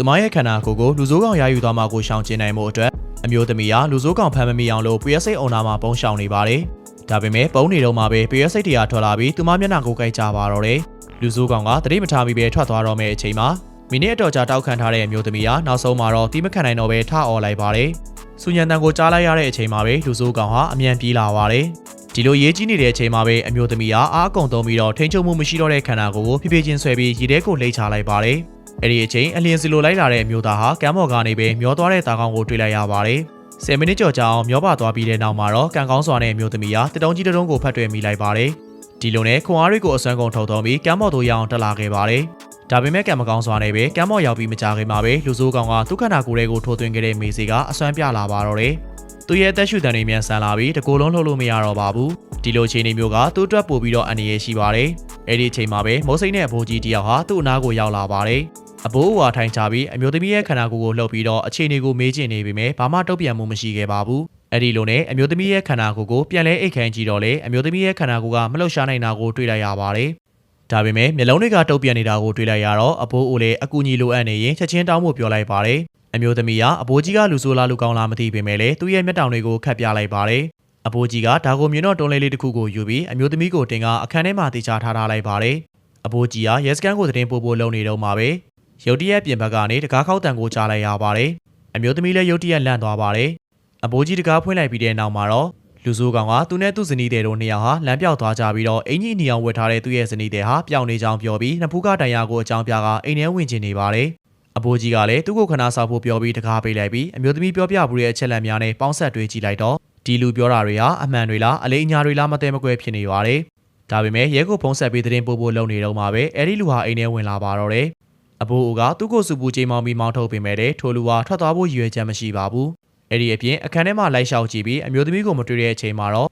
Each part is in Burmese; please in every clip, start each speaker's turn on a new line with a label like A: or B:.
A: သူမရဲ့ခန္ဓာကိုယ်ကိုလူဆိုးကောင်ရယူသွားမှကိုရှောင်ကျဉ်နိုင်မှုအတွက်အမျိုးသမီးကလူဆိုးကောင်ဖမ်းမမိအောင်လို့ PSA အုံနာမှာပုံရှောင်နေပါတယ်။ဒါပေမဲ့ပုံနေတော့မှပဲ PSA တရားထွက်လာပြီးသူမမျက်နှာကိုကြိုက်ကြပါတော့တယ်။လူဆိုးကောင်ကတတိမထားမိပဲထွက်သွားတော့မယ့်အချိန်မှာမိနစ်အတော်ကြာတောက်ခံထားတဲ့အမျိုးသမီးကနောက်ဆုံးမှာတော့တီးမခံနိုင်တော့ပဲထအော်လိုက်ပါတယ်။စူညံတန်ကိုကြားလိုက်ရတဲ့အချိန်မှာပဲလူဆိုးကောင်ဟာအမြန်ပြေးလာပါတယ်။ ဒီလိုရေးကြီးနေတဲ့အချိန်မှာပဲအမျိုးသမီးကအားအကုန်သုံးပြီးတော့ထိန်ချုံမှုမရှိတော့တဲ့ခန္ဓာကိုယ်ကိုဖြည်းဖြည်းချင်းဆွဲပြီးရေထဲကိုလှိမ့်ချလိုက်ပါတယ်။အဲ့ဒီအချိန်အလျင်စီလိုလိုက်လာတဲ့အမျိုးသားဟာကမ်းပေါ်ကနေပဲမျောသွားတဲ့တာကောင်ကိုတွေ့လိုက်ရပါတယ်။10မိနစ်ကျော်ကြာအောင်မျောပါသွားပြီးတဲ့နောက်မှာတော့ကံကောင်းစွာနဲ့အမျိုးသမီးကတတုံးကြီးတတုံးကိုဖတ်တွေ့မိလိုက်ပါတယ်။ဒီလိုနဲ့ခွန်အားတွေကိုအစွမ်းကုန်ထုတ်သုံးပြီးကမ်းပေါ်သို့ရအောင်တက်လာခဲ့ပါတယ်။ဒါပေမဲ့ကံမကောင်းစွာနဲ့ပဲကမ်းပေါ်ရောက်ပြီးမကြခင်မှာပဲလူဆိုးကောင်ကသူ့ခန္ဓာကိုယ်တွေကိုထိုးသွင်းခဲ့တဲ့မေစီကအစွမ်းပြလာပါတော့တယ်။ သူရဲ့အသက်ရှူတန်တွေမြန်ဆန်လာပြီးတကိုယ်လုံးလှုပ်လို့မရတော့ပါဘူး။ဒီလိုအခြေအနေမျိုးကသူ့အတွက်ပို့ပြီးတော့အန္တရာယ်ရှိပါတယ်။အဲ့ဒီအချိန်မှာပဲမိုးစိမ့်တဲ့အဖိုးကြီးတယောက်ဟာသူ့အနားကိုရောက်လာပါတယ်။အဘိုးအဝါထိုင်ချပြီးအမျိုးသမီးရဲ့ခန္ဓာကိုယ်ကိုလှုပ်ပြီးတော့အခြေအနေကိုမေးချင်နေပေမဲ့ဘာမှတုံ့ပြန်မှုမရှိခဲ့ပါဘူး။အဲ့ဒီလိုနဲ့အမျိုးသမီးရဲ့ခန္ဓာကိုယ်ကိုပြန်လဲအိတ်ခမ်းကြည့်တော့လေအမျိုးသမီးရဲ့ခန္ဓာကိုယ်ကမလှုပ်ရှားနိုင်တာကိုတွေ့လိုက်ရပါတယ်။ဒါပေမဲ့မျက်လုံးတွေကတုံ့ပြန်နေတာကိုတွေ့လိုက်ရတော့အဘိုးအိုလည်းအကူအညီလိုအပ်နေရင်ချက်ချင်းတောင်းဖို့ပြောလိုက်ပါတယ်။ အမျိုးသမီးကအဘိုးကြီးကလူဆိုးလားလူကောင်းလားမသိပေမဲ့လည်းသူ့ရဲ့မျက်တောင်တွေကိုခတ်ပြလိုက်ပါတယ်။အဘိုးကြီးကဒါကိုမြင်တော့တွန်းလေးလေးတစ်ခုကိုယူပြီးအမျိုးသမီးကိုတင်ကအခန်းထဲမှာတေချာထားထားလိုက်ပါတယ်။အဘိုးကြီးကရဲစကန်ကိုသတင်းပို့ဖို့လုပ်နေတော့မှာပဲ။ရုတ်တရက်ပြင်ဘက်ကနေတကားခောက်တန်ကိုကြားလိုက်ရပါတယ်။အမျိုးသမီးလည်းရုတ်တရက်လန့်သွားပါတယ်။အဘိုးကြီးတကားဖွင့်လိုက်ပြီးတဲ့နောက်မှာတော့လူဆိုးကောင်ကသူနဲ့သူ့ဇနီးတဲ့တို့နှစ်ယောက်ဟာလမ်းပြောက်သွားကြပြီးတော့အင်ကြီးအနီအောင်ဝတ်ထားတဲ့သူ့ရဲ့ဇနီးတဲ့ဟာပျောက်နေကြောင်းပြောပြီးနှစ်ဖူးကတိုင်ယာကိုအကြောင်းပြကအိမ်ထဲဝင်ချင်နေပါတယ်။ အဘိုးကြီးကလည်းသူ့ကိုခဏဆောက်ဖို့ပြောပြီးတကားပေးလိုက်ပြီးအမျိုးသမီးပြောပြပူတဲ့အချက်လက်များနဲ့ပေါင်းဆက်တွေးကြည့်လိုက်တော့ဒီလူပြောတာတွေဟာအမှန်တွေလားအလေးအညာတွေလားမသိမကွဲဖြစ်နေပါတယ်။ဒါပေမဲ့ရဲကိုဖုံးဆက်ပြီးသတင်းပို့ဖို့လုပ်နေတော့မှပဲအဲ့ဒီလူဟာအိမ်ထဲဝင်လာပါတော့တယ်။အဘိုးအိုကသူ့ကိုစူပူချိန်မောင်းပြီးမောင်းထုတ်ပေမဲ့တဲ့ထိုလူဟာထွက်သွားဖို့ရည်ရွယ်ချက်မရှိပါဘူး။အဲ့ဒီအပြင်အခန်းထဲမှာလိုက်လျှောက်ကြည့်ပြီးအမျိုးသမီးကိုမတွေ့တဲ့အချိန်မှာတော့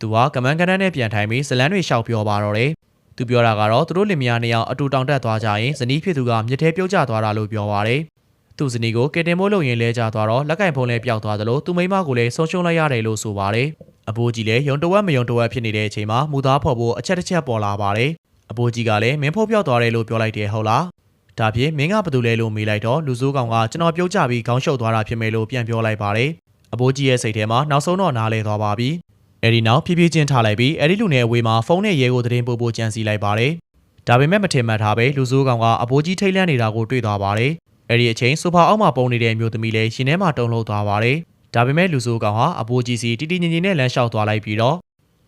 A: သူဟာကမန်းကနန်းနဲ့ပြန်ထိုင်ပြီးဇလန်းတွေရှောက်ပြောပါတော့တယ်။ သူပြောတာကတော့သူတို့လင်မယားနှစ်ယောက်အတူတောင်တက်သွားကြရင်ဇနီးဖြစ်သူကမြစ်ထဲပြုတ်ကျသွားတာလို့ပြောပါတယ်။သူ့ဇနီးကိုကယ်တင်မိုးလုံရင်လဲကျသွားတော့လက်ကင်ဖုံးလဲပျောက်သွားသလိုသူမိမကိုလည်းဆုံးရှုံးလိုက်ရတယ်လို့ဆိုပါတယ်။အဘိုးကြီးလည်းယုံတဝက်မယုံတဝက်ဖြစ်နေတဲ့အချိန်မှာမူသားဖော်ဖို့အချက်တစ်ချက်ပေါ်လာပါတယ်။အဘိုးကြီးကလည်းမင်းဖို့ပျောက်သွားတယ်လို့ပြောလိုက်တယ်ဟုတ်လား။ဒါဖြင့်မင်းကဘာတူလဲလို့မေးလိုက်တော့လူစိုးကောင်ကကျွန်တော်ပြုတ်ကျပြီးခေါင်းရှုပ်သွားတာဖြစ်မယ်လို့ပြန်ပြောလိုက်ပါတယ်။အဘိုးကြီးရဲ့စိတ်ထဲမှာနောက်ဆုံးတော့နားလဲသွားပါပြီ။ အဲဒီနောက်ဖြည်းဖြည်းချင်းထားလိုက်ပြီးအဲဒီလူနဲ့အဝေးမှာဖုန်းနဲ့ရဲကိုသတင်းပို့ဖို့ကြံစီလိုက်ပါတယ်။ဒါပေမဲ့မထင်မှတ်ထားပဲလူစိုးကောင်ကအဘိုးကြီးထိတ်လန့်နေတာကိုတွေ့သွားပါတယ်။အဲဒီအချိန်ဆိုဖာအောက်မှာပုံနေတဲ့မျိုးသမီးလည်းရှင်ထဲမှာတုံလို့သွားပါတယ်။ဒါပေမဲ့လူစိုးကောင်ဟာအဘိုးကြီးစီတီတီငင်ငင်နဲ့လမ်းလျှောက်သွားလိုက်ပြီးတော့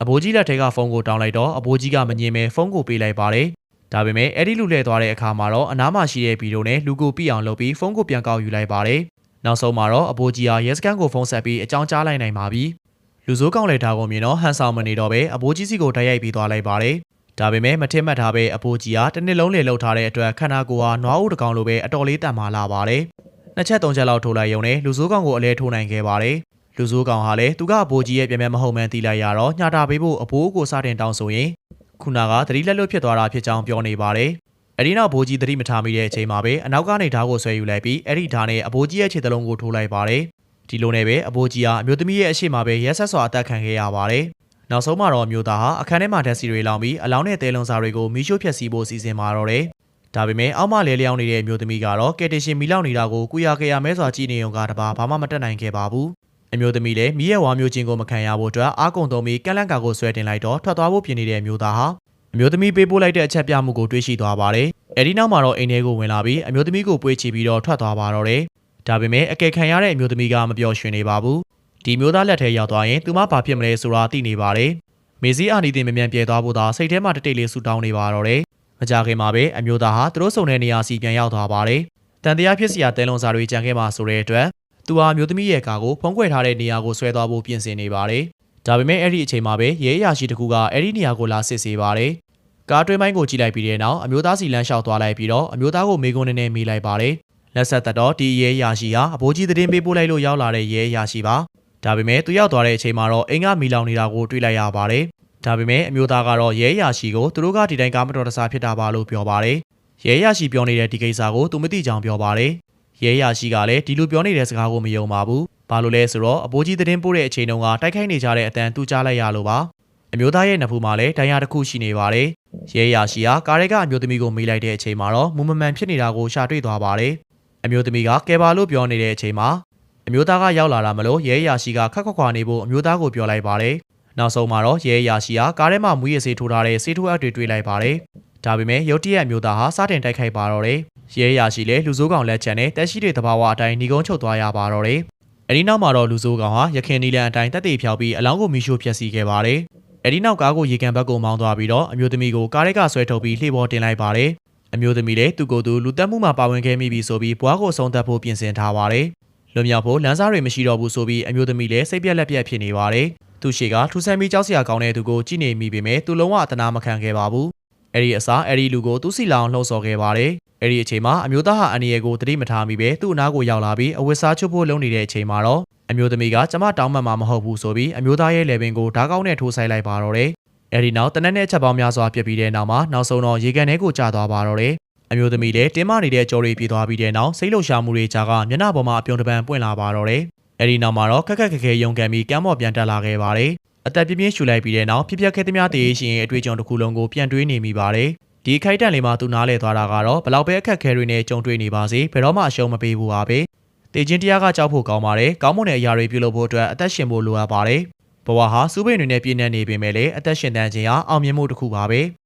A: အဘိုးကြီးလက်ထဲကဖုန်းကိုတောင်းလိုက်တော့အဘိုးကြီးကမငြင်းမဲဖုန်းကိုပေးလိုက်ပါတယ်။ဒါပေမဲ့အဲ့ဒီလူလှည့်သွားတဲ့အခါမှာတော့အနားမှာရှိတဲ့ဗီဒီယိုနဲ့လူကိုပြအောင်လုပ်ပြီးဖုန်းကိုပြန်ကောက်ယူလိုက်ပါတယ်။နောက်ဆုံးမှာတော့အဘိုးကြီးဟာရဲစကန်ကိုဖုန်းဆက်ပြီးအကြောင်းကြားလိုက်နိုင်ပါပြီ။ လူစိုးကောင်လေထားကိုမြင်တော့ဟန်ဆောင်မနေတော့ပဲအဘိုးကြီးစီကိုတိုက်ရိုက်ပြီးသွားလိုက်ပါတယ်။ဒါပေမဲ့မထင်မှတ်ထားပဲအဘိုးကြီးဟာတစ်နှစ်လုံးလေလှုပ်ထားတဲ့အတွက်ခန္ဓာကိုယ်ဟာနွားဦးတကောင်လိုပဲအတော်လေးတန်မာလာပါတယ်။နှစ်ချက်သုံးချက်လောက်ထိုးလိုက်ရုံနဲ့လူစိုးကောင်ကိုအလဲထိုးနိုင်ခဲ့ပါတယ်။လူစိုးကောင်ဟာလည်းသူကအဘိုးကြီးရဲ့ပြန်ပြန်မဟုတ်မှန်းသိလိုက်ရတော့ညှတာပေးဖို့အဘိုးကိုစတင်တောင်းဆိုရင်ခုနကသတိလက်လွတ်ဖြစ်သွားတာဖြစ်ကြောင်းပြောနေပါတယ်။အဲဒီနောက်ဘိုးကြီးသတိမထားမိတဲ့အချိန်မှာပဲအနောက်ကနေဓာတ်ကိုဆွဲယူလိုက်ပြီးအဲ့ဒီဓာတ်နဲ့အဘိုးကြီးရဲ့ခြေသလုံးကိုထိုးလိုက်ပါတယ်။ ဒီလိုနဲ့ပဲအဘိုးကြီးဟာအမျိုးသမီးရဲ့အရှိမပဲရက်ဆက်စွာအသက်ခံခဲ့ရပါတယ်။နောက်ဆုံးမှာတော့အမျိုးသားဟာအခန်းထဲမှာဓာတ်စီတွေလောင်ပြီးအလောင်းနဲ့တဲလုံစာတွေကိုမီးရှို့ဖျက်ဆီးဖို့စီစဉ်มาတော့တယ်။ဒါပေမဲ့အောက်မှလဲလျောင်းနေတဲ့အမျိုးသမီးကတော့ကယ်တင်ရှင်မီလောက်နေတာကိုကုရကရမဲစွာကြည့်နေုံကတပါဘာမှမတက်နိုင်ခဲ့ပါဘူး။အမျိုးသမီးလည်းမိရဲ့ဝါမျိုးချင်းကိုမခံရဖို့အတွက်အာကုံသုံးပြီးကက်လန့်ကာကိုဆွဲတင်လိုက်တော့ထွက်သွားဖို့ပြင်နေတဲ့အမျိုးသားဟာအမျိုးသမီးပေးပို့လိုက်တဲ့အချက်ပြမှုကိုတွေးရှိသွားပါတယ်။အဲဒီနောက်မှာတော့အိမ်ထဲကိုဝင်လာပြီးအမျိုးသမီးကိုပွေးချပြီးတော့ထွက်သွားပါတော့တယ်။ ဒါပေမဲ့အကယ်ခံရတဲ့အမျိုးသမီးကမပြောရွှင်နေပါဘူး။ဒီမျိုးသားလက်ထဲရောက်သွားရင်သူမဘာဖြစ်မလဲဆိုတာသိနေပါတယ်။မေစီအာနီတင်မမြန်ပြဲသွားဖို့သာစိတ်ထဲမှာတတိတ်လေးဆူတောင်းနေပါတော့တယ်။မကြခင်မှာပဲအမျိုးသားဟာသူတို့စုံတဲ့နေရာစီပြန်ရောက်သွားပါတယ်။တန်တရားဖြစ်စရာတဲလုံးစာတွေကြံခဲ့မှာဆိုတဲ့အတွက်သူဟာမျိုးသမီးရဲ့ကာကိုဖုံးကွယ်ထားတဲ့နေရာကိုဆွဲသွားဖို့ပြင်ဆင်နေပါတယ်။ဒါပေမဲ့အဲ့ဒီအချိန်မှာပဲရဲအရာရှိတကူကအဲ့ဒီနေရာကိုလာစစ်ဆေးပါတယ်။ကားတွင်းပိုင်းကိုကြည့်လိုက်ပြီးတဲ့နောက်အမျိုးသားစီလမ်းလျှောက်သွားလိုက်ပြီးတော့အမျိုးသားကိုမေးခွန်းနဲ့မေးလိုက်ပါတယ်။ လက်ဆက်သက်တော့ဒီရဲအရာရှိဟာအဘိုးကြီးသတင်းပေးပို့လိုက်လို့ရောက်လာတဲ့ရဲအရာရှိပါ။ဒါပေမဲ့သူရောက်သွားတဲ့အချိန်မှာတော့အင်္ဂမီလောင်နေတာကိုတွေ့လိုက်ရပါတယ်။ဒါပေမဲ့အမျိုးသားကတော့ရဲအရာရှိကိုသူတို့ကဒီတိုင်းကားမတော်တဆဖြစ်တာပါလို့ပြောပါတယ်။ရဲအရာရှိပြောနေတဲ့ဒီကိစ္စကိုသူမသိကြောင်ပြောပါတယ်။ရဲရရှိကလည်းဒီလိုပြောနေတဲ့စကားကိုမယုံပါဘူး။ဘာလို့လဲဆိုတော့အဘိုးကြီးသတင်းပို့တဲ့အချိန်တုန်းကတိုက်ခိုက်နေကြတဲ့အတန်သူကြားလိုက်ရလို့ပါ။အမျိုးသားရဲ့နဖူးမှာလည်းဒဏ်ရာတစ်ခုရှိနေပါတယ်။ရဲရရှိကကားရဲကအမျိုးသမီးကိုမေးလိုက်တဲ့အချိန်မှာတော့မူမမှန်ဖြစ်နေတာကိုရှာတွေ့သွားပါတယ်။ အမျိုးသမီးကကဲပါလို့ပြောနေတဲ့အချိန်မှာအမျိုးသားကရောက်လာတာမလို့ရဲအရာရှိကခက်ခွက်ခွာနေဖို့အမျိုးသားကိုပြောလိုက်ပါတယ်။နောက်ဆုံးမှာတော့ရဲအရာရှိကကားထဲမှာမူရည်စေးထိုးထားတဲ့စေးထိုးအပ်တွေတွေ့လိုက်ပါတယ်။ဒါပေမဲ့ရုတ်တရက်အမျိုးသားဟာစတင်တိုက်ခိုက်ပါတော့တယ်။ရဲအရာရှိလည်းလူစိုးကောင်လက်ချက်နဲ့တက်ရှိတဲ့သဘာဝအတိုင်းညီကုန်းချုပ်သွားရပါတော့တယ်။အဲဒီနောက်မှာတော့လူစိုးကောင်ဟာရခင်နီလန်အတိုင်းတက်တေဖြောက်ပြီးအလောင်းကိုမီရှို့ဖျက်ဆီးခဲ့ပါတယ်။အဲဒီနောက်ကားကိုရေကန်ဘက်ကိုမောင်းသွားပြီးတော့အမျိုးသမီးကိုကားထဲကဆွဲထုတ်ပြီးလှေပေါ်တင်လိုက်ပါတယ်။ အမျိုးသမီးလည်းသူ့ကိုယ်သူလူတက်မှုမှာပါဝင်ခဲ့မိပြီဆိုပြီးဘွားကိုအဆုံးသတ်ဖို့ပြင်ဆင်ထားပါတယ်။လွန်မြောက်ဖို့လမ်းစားတွေမရှိတော့ဘူးဆိုပြီးအမျိုးသမီးလည်းစိတ်ပြက်လက်ပြက်ဖြစ်နေပါတယ်။သူရှိကထူဆန်ပြီးကြောက်စရာကောင်းတဲ့သူကိုကြည့်နေမိပေမဲ့သူလုံးဝအတနာမခံခဲ့ပါဘူး။အဲ့ဒီအစားအဲ့ဒီလူကိုသူ့စီလောင်လှုံ့ဆော်ခဲ့ပါတယ်။အဲ့ဒီအချိန်မှာအမျိုးသားဟာအန်ရီရဲ့ကိုတတိမထားမိပဲသူ့အနားကိုရောက်လာပြီးအဝတ်စားချုပ်ဖို့လုပ်နေတဲ့အချိန်မှာတော့အမျိုးသမီးကကျမတောင်းမှန်မှာမဟုတ်ဘူးဆိုပြီးအမျိုးသားရဲ့လေပင်ကိုဓာတ်ကောင်းနဲ့ထိုးဆိုင်လိုက်ပါတော့တယ်။ အဲ့ဒီနောက်တနက်နဲ့ချက်ပေါင်းများစွာပြစ်ပြီးတဲ့နောက်မှာနောက်ဆုံးတော့ရေကန်ထဲကိုကျသွားပါတော့တယ်။အမျိုးသမီးလည်းတင်းမနေတဲ့ကြော်ရီပြေးသွားပြီးတဲ့နောက်စိတ်လှုပ်ရှားမှုတွေကြားကမျက်နှာပေါ်မှာအပြုံးတပံပွင့်လာပါတော့တယ်။အဲ့ဒီနောက်မှာတော့ခက်ခက်ခက်ခဲရုံကန်ပြီးကမ်းပေါ်ပြန်တက်လာခဲ့ပါတယ်။အသက်ပြင်းပြင်းရှူလိုက်ပြီးတဲ့နောက်ဖြစ်ပျက်ခဲ့သမျှတည်ရှင်ရဲ့အတွေ့အကြုံတစ်ခုလုံးကိုပြန်တွေးနေမိပါတယ်။ဒီခိုက်တန်လေးမှာသူနားလဲသွားတာကတော့ဘလောက်ပဲအခက်ခဲတွေနဲ့ကြုံတွေ့နေပါစေဘယ်တော့မှအရှုံးမပေးဘူးပါပဲ။တေချင်းတရားကကြောက်ဖို့ကောင်းပါတယ်။ကောင်းမွန်တဲ့အရာတွေပြုလုပ်ဖို့အတွက်အသက်ရှင်ဖို့လိုအပ်ပါတယ်။ ဘဝဟာစူးပိန်တွေနဲ့ပြည့်နေနေပေမဲ့လည်းအသက်ရှင်တန်ခြင်းဟာအောင်မြင်မှုတစ်ခုပါပဲ။